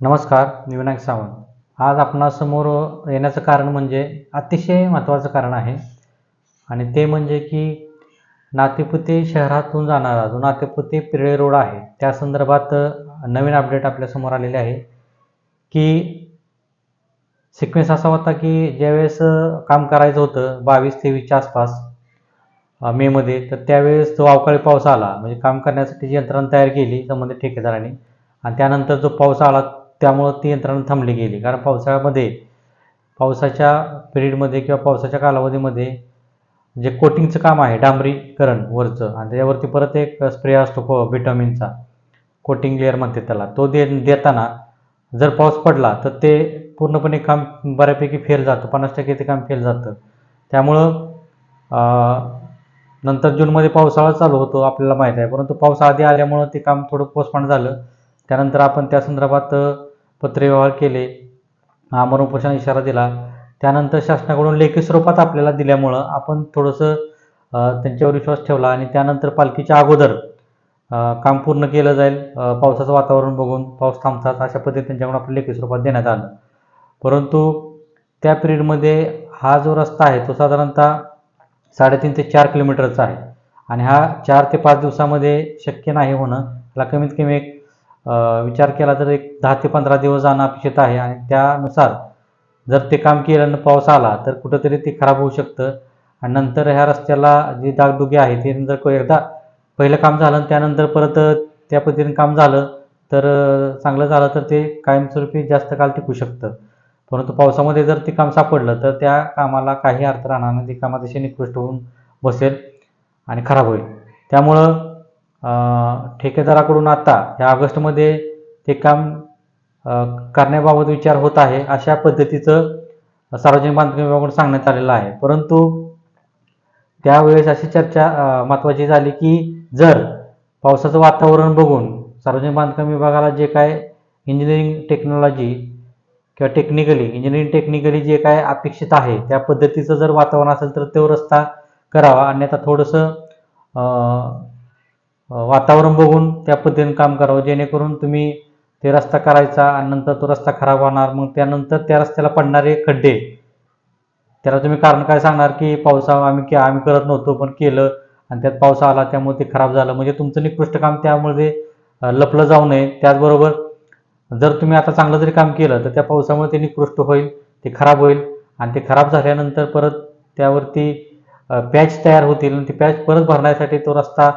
नमस्कार मी विनायक सावंत. आज आपणासमोर येण्याचं कारण म्हणजे अतिशय महत्त्वाचं कारण आहे. आणि ते म्हणजे की नातेपुते शहरातून जाणारा जो नातेपुते पिरळे रोड आहे त्या संदर्भात नवीन अपडेट आपल्यासमोर आलेले आहे की सिक्वेन्स असा होता की ज्यावेळेस काम करायचं होतं बावीस तेवीसच्या आसपास मेमध्ये तर त्यावेळेस जो अवकाळी पाऊस आला म्हणजे काम करण्यासाठी जी यंत्रणा तयार केली संबंधित ठेकेदारांनी आणि त्यानंतर जो पाऊस आला त्यामुळं ती यंत्रणा थांबली गेली. कारण पावसाळ्यामध्ये पावसाच्या पिरियडमध्ये किंवा पावसाच्या कालावधीमध्ये जे कोटिंगचं काम आहे डांबरीकरण वरचं आणि त्याच्यावरती परत एक स्प्रे असतो को विटामिनचा कोटिंग लेअर म्हणते त्याला तो दे देताना जर पाऊस पडला तर ते पूर्णपणे काम बऱ्यापैकी फेल जातं. पन्नास टक्के ते काम फेल जातं. त्यामुळं नंतर जूनमध्ये पावसाळा चालू होतो आपल्याला माहीत आहे. परंतु पाऊस आधी आल्यामुळं ते काम थोडं पोस्टपोन झालं. त्यानंतर आपण त्या संदर्भात पत्रव्यवहार केले. आमरण उपोषण इशारा दिला. त्यानंतर शासनाकडून लेखी स्वरूपात आपल्याला दिल्यामुळं आपण थोडंसं त्यांच्यावर विश्वास ठेवला आणि त्यानंतर पालखीच्या अगोदर काम पूर्ण केलं जाईल. पावसाचं वातावरण बघून पाऊस थांबतात अशा पद्धतीने त्यांच्याकडून आपल्या लेखी स्वरूपात देण्यात आलं. परंतु त्या पिरियडमध्ये हा जो रस्ता आहे तो साधारणतः साडेतीन ते चार किलोमीटरचा आहे. आणि हा चार ते पाच दिवसामध्ये शक्य नाही होणं त्याला कमीत कमी एक विचार केला तर एक दहा ते पंधरा दिवस जाणं अपेक्षित आहे. आणि त्यानुसार जर ते काम केलं आणि पाऊस आला तर कुठंतरी ते खराब होऊ शकतं. आणि नंतर ह्या रस्त्याला जी डागडुगी आहे ते जर को- एकदा पहिलं काम झालं आणि त्यानंतर परत त्या पद्धतीने काम झालं तर चांगलं झालं तर ते कायमस्वरूपी जास्त काळ टिकू शकतं. परंतु पावसामध्ये जर ते काम सापडलं तर त्या कामाला काही अर्थ राहणार नाही. ते काम अतिशय निकृष्ट होऊन बसेल आणि खराब होईल. त्यामुळं ठेकेदाराकडून आता या ऑगस्टमध्ये ते काम करण्याबाबत विचार होत आहे अशा पद्धतीचं सार्वजनिक बांधकाम विभागाकडून सांगण्यात आलेलं आहे. परंतु त्यावेळेस अशी चर्चा महत्त्वाची झाली की जर पावसाचं वातावरण बघून सार्वजनिक बांधकाम विभागाला जे काय इंजिनिअरिंग टेक्नॉलॉजी किंवा टेक्निकली इंजिनिअरिंग टेक्निकली जे काय अपेक्षित आहे त्या पद्धतीचं जर वातावरण असेल तर तो रस्ता करावा. अन्यथा थोडंसं वातावरण बघून त्या पद्धतीने काम करावं. जेणेकरून तुम्ही ते रस्ता करायचा आणि नंतर तो रस्ता खराब होणार मग त्यानंतर त्या रस्त्याला पडणारे खड्डे. त्याला तुम्ही कारण काय सांगणार की पावसा आम्ही के आम्ही करत नव्हतो पण केलं आणि त्यात पाऊस आला त्यामुळे ते खराब झालं. म्हणजे तुमचं निकृष्ट काम त्यामध्ये लपलं जाऊ नये. त्याचबरोबर जर तुम्ही आता चांगलं जरी काम केलं तर त्या पावसामुळे ते निकृष्ट होईल ते खराब होईल आणि ते खराब झाल्यानंतर परत त्यावरती पॅच तयार होतील आणि ते पॅच परत भरण्यासाठी तो रस्ता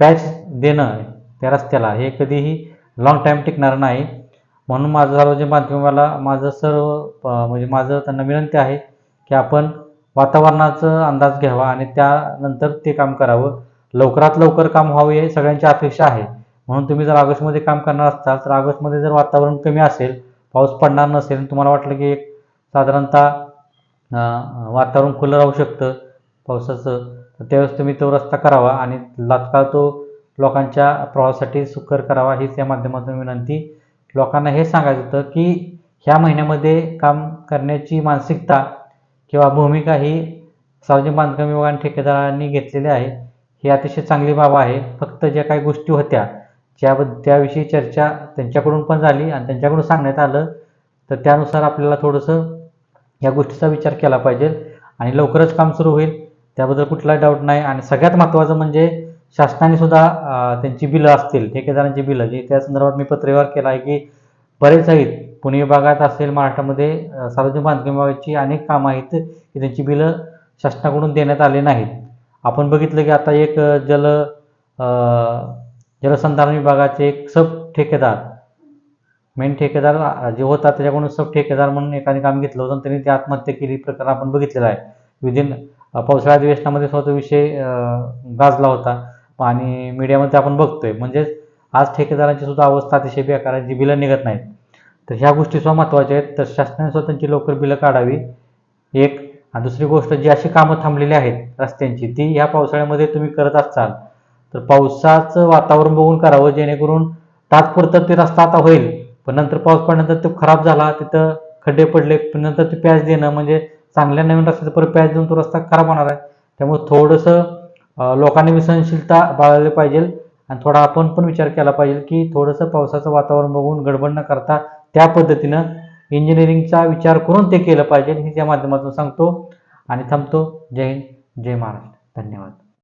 पॅच देणं त्या रस्त्याला हे कधीही लॉंग टाईम टिकणार नाही. म्हणून माझं सार्वजनिक बांधकामाला माझं सर्व म्हणजे माझं त्यांना विनंती आहे की आपण वातावरणाचा अंदाज घ्यावा आणि त्यानंतर ते काम करावं. लवकरात लवकर काम व्हावं हे सगळ्यांची अपेक्षा आहे. म्हणून तुम्ही जर ऑगस्टमध्ये काम करणार असाल तर ऑगस्टमध्ये जर वातावरण कमी असेल पाऊस पडणार नसेल तुम्हाला वाटलं की एक साधारणतः वातावरण खुलं राहू शकतं. पावसाचं तर त्यावेळेस तुम्ही तो रस्ता करावा आणि तात्काळ तो लोकांच्या प्रवासासाठी सुकर करावा हीच या माध्यमातून विनंती. लोकांना हे सांगायचं होतं की ह्या महिन्यामध्ये काम करण्याची मानसिकता किंवा भूमिका ही सार्वजनिक बांधकाम विभाग आणि ठेकेदारांनी घेतलेली आहे ही अतिशय चांगली बाब आहे. फक्त ज्या काही गोष्टी होत्या ज्या त्याविषयी चर्चा त्यांच्याकडून पण झाली आणि त्यांच्याकडून सांगण्यात आलं तर त्यानुसार आपल्याला थोडंसं या गोष्टीचा विचार केला पाहिजे आणि लवकरच काम सुरू होईल. त्याबद्दल कुठलाही डाऊट नाही. आणि सगळ्यात महत्त्वाचं म्हणजे शासनाने सुद्धा त्यांची बिलं असतील ठेकेदारांची बिलं जी त्या संदर्भात मी पत्रव्यवहार केला आहे की बरेच आहेत. पुणे विभागात असेल महाराष्ट्रामध्ये सार्वजनिक बांधकाम विभागाची अनेक कामं आहेत की त्यांची बिलं शासनाकडून देण्यात आले नाहीत. आपण बघितलं की आता एक जल जलसंधारण विभागाचे एक सब ठेकेदार मेन ठेकेदार जे होता त्याच्याकडून सब ठेकेदार म्हणून एकाने काम घेतलं होतं आणि त्यांनी ती आत्महत्या केली प्रकार आपण बघितलेला आहे. विदिन पावसाळ्या अधिवेशनामध्ये स्वतः विषय गाजला होता. आणि मीडियामध्ये आपण बघतोय. म्हणजेच आज ठेकेदारांची सुद्धा अवस्था अतिशय बेकार आहे. जी बिलं निघत नाहीत. तर ह्या गोष्टी सुद्धा महत्त्वाच्या आहेत. तर शासनाने स्वतःची लवकर बिलं काढावी. एक. आणि दुसरी गोष्ट जी अशी कामं थांबलेली आहेत रस्त्यांची ती ह्या पावसाळ्यामध्ये तुम्ही करत असाल तर पावसाचं वातावरण बघून करावं जेणेकरून तात्पुरतं ते रस्ता आता होईल. पण नंतर पाऊस पडल्यानंतर तो खराब झाला तिथं खड्डे पडले पण नंतर ते प्याज देणं म्हणजे चांगल्या नवीन रस्त्याचं परत पॅच देऊन तो रस्ता खराब होणार आहे. त्यामुळे थोडंसं लोकांनी विसनशीलता बाळगली पाहिजे आणि थोडा आपण पण विचार केला पाहिजे की थोडंसं पावसाचं वातावरण बघून गडबड न करता त्या पद्धतीनं इंजिनिअरिंगचा विचार करून ते केलं पाहिजे. हे त्या माध्यमातून सांगतो आणि थांबतो. जय हिंद जय महाराष्ट्र. धन्यवाद.